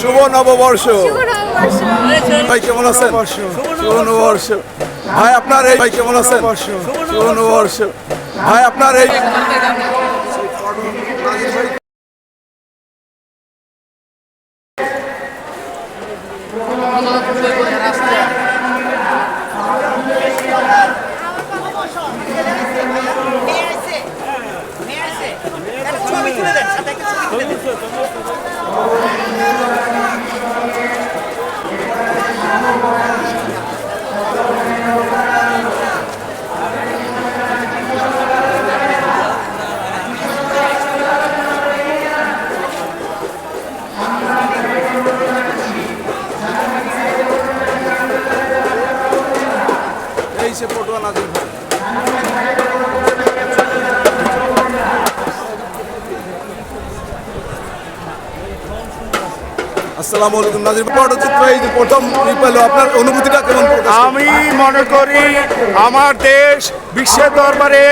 শুভ নববর্ষ। ভাই কেমন আছেন? শুভ নববর্ষ। ভাই আপনার এই ভাই কেমন আছেন? শুভ নববর্ষ। ভাই আপনার এই ছবি তুলে দেন সাথে একটা ছবি তুলে দেন। এই সে পটুয়া নাজির ভাই আসসালামু আলাইকুম, নাজির পটচিত্র, এই যে প্রথম আপনার অনুভূতিটা কেমন আমি মনে করি আমার দেশ বিশ্বের দরবারে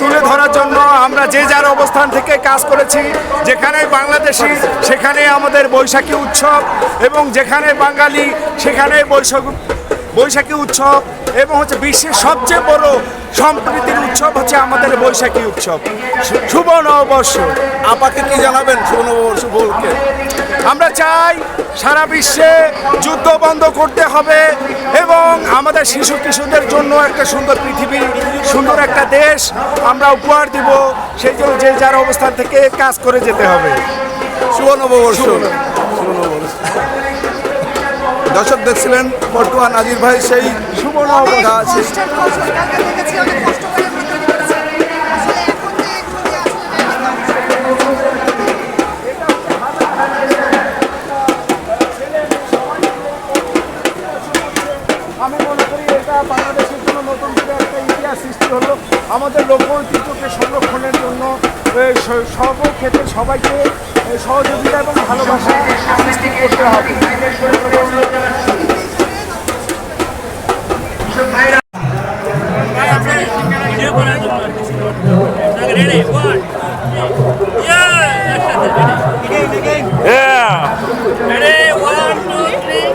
তুলে ধরার জন্য আমরা যে যার অবস্থান থেকে কাজ করেছি, যেখানে বাংলাদেশি, সেখানে আমাদের বৈশাখী উৎসব, এবং যেখানে বাঙালি, সেখানে বৈশাখ, বৈশাখী উৎসব, এবং হচ্ছে বিশ্বের সবচেয়ে বড় সম্প্রীতির উৎসব হচ্ছে আমাদের বৈশাখী উৎসব। শুভ নববর্ষ। আপাকে কি জানাবেন শুভ নববর্ষ বলকে? আমরা চাই সারা বিশ্বে যুদ্ধ বন্ধ করতে হবে এবং আমাদের শিশু কিশোরদের জন্য একটা সুন্দর পৃথিবী সুন্দর একটা দেশ আমরা উপহার দিব। সেই জন্য যে যার অবস্থান থেকে কাজ করে যেতে হবে। শুভ নববর্ষ। শুভ নববর্ষ। দর্শক দেখছিলেন পটুয়া নাজির ভাই সেই আসলে ব্যবস্থা আমি মনে করি এটা বাংলাদেশের নতুন করে একটা সৃষ্টি হলো আমাদের লোক ঐতিহ্যকে সংরক্ষণের জন্য সকল ক্ষেত্রে সবাইকে সহযোগিতা এবং ভালোবাসা করতে হবে Yeah. Ready? One, two, three.